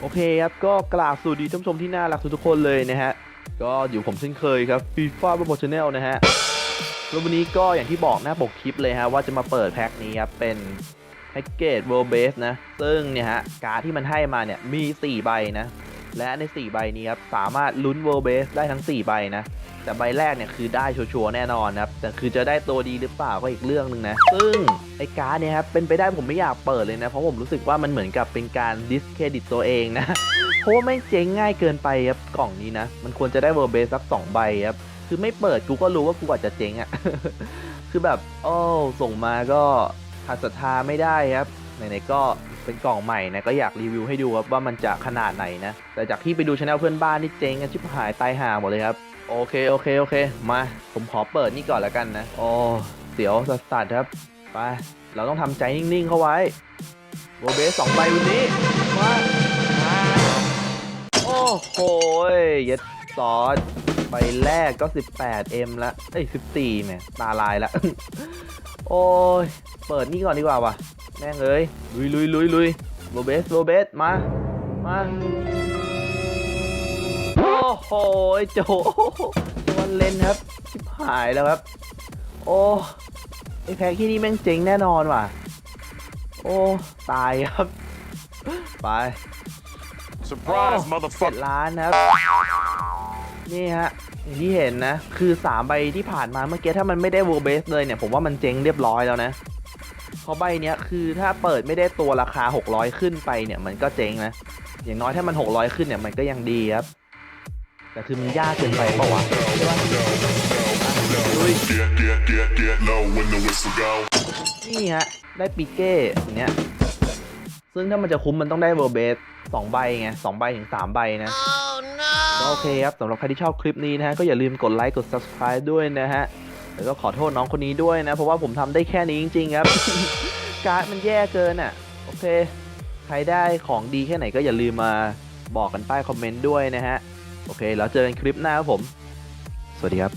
โอเคครับ ก็กล่าวสวัสดีท่านผู้ชมที่น่ารักทุกคนเลยนะฮะ ก็อยู่ผมเช่นเคยครับ FIFA p r o m o t i o n a l นะฮะแล้ววันนี้ก็อย่างที่บอกหน้าปกคลิปเลยฮะ ว่าจะมาเปิดแพ็คนี้ครับ เป็นแพ็กเกจ World Base นะ ซึ่งเนี่ยฮะ การ์ดที่มันให้มาเนี่ยมี 4 ใบนะ และใน 4 ใบนี้ครับ สามารถลุ้น World Base ได้ทั้ง 4 ใบนะ แต่ใบแรกเนี่ยคือได้ชัวร์แน่นอนนะครับ แต่คือจะได้ตัวดีหรือเปล่าก็อีกเรื่องหนึ่งนะ ซึ่งไอ้การ์ดเนี่ยครับเป็นไปได้ผมไม่อยากเปิดเลยนะ เพราะผมรู้สึกว่ามันเหมือนกับเป็นการดิสเครดิตตัวเองนะ เพราะว่าไม่เจ๊งง่ายเกินไปครับกล่องนี้นะ มันควรจะได้เวอร์เบสสักสองใบครับ คือไม่เปิดกูก็รู้ว่ากูอาจจะเจ๊งอะ่ะ คือแบบโอ้ส่งมาก็ขาดศรัทธาไม่ได้ครับไหนๆก็เป็นกล่องใหม่นะก็อยากรีวิวให้ดูครับว่ามันจะขนาดไหนนะ แต่จากที่ไปดูช anel เพื่อนบ้านนี่เจ๊งกันชิบหายตายห่าหมดเลยครับ โอเคโอเคโอเค มา ผมขอเปิดนี่ก่อนแล้วกันนะ โอ้เสียวสัสๆครับ ไป เราต้องทำใจนิ่งๆเข้าไว้โรเบสสองใบวันนี้ มามาโอ้โหยเย็ดซอสใบแรกก็ 18M ละเอ้ย 14แหมตาลายละ โอ้ย เปิดนี่ก่อนดีกว่าว่ะแม่งเอ้ย ลุยลุยลุยลุยโรเบสโรเบสมา มา โอ้โหยโจวันเล่นครับชิบหายแล้วครับ โอ้ไอแพ็กที่นี่แม่งเจ๋งแน่นอนว่ะ โอ้ ตายครับ ไป Surprise, เจ็ด motherfucker. ล้านนะครับ นี่ฮะอย่างที่เห็นนะ คือ3ใบที่ผ่านมาเมื่อกี้ถ้ามันไม่ได้ World Base เลยเนี่ย ผมว่ามันเจ๊งเรียบร้อยแล้วนะเพราะใบเนี้ยคือถ้าเปิดไม่ได้ตัวราคา 600 ขึ้นไปเนี่ย มันก็เจ๊งนะ อย่างน้อยถ้ามัน 600 ขึ้นเนี่ยมันก็ยังดีครับ แต่คือมันยากเกินไปเปล่าวะใช่ปะลุย Get, get, get, get low when the whistle go. นี่ฮะ ได้ปิเก้อย่างเนี้ย ซึ่งถ้ามันจะคุ้มมันต้องได้เวอร์เบสสองใบไงสองใบถึงสามใบนะก็โอเคครับสำหรับใครที่ชอบคลิปนี้นะฮะ ก็อย่าลืมกดไลค์กด subscribe ด้วยนะฮะ แล้วก็ขอโทษน้องคนนี้ด้วยนะ เพราะว่าผมทำได้แค่นี้จริง ๆ ครับ การ์ดมันแย่เกินอะ โอเค ใครได้ของดีแค่ไหนก็อย่าลืมมาบอกกันใต้คอมเมนต์ด้วยนะฮะ โอเค แล้วเจอกันคลิปหน้าครับผม สวัสดีครับ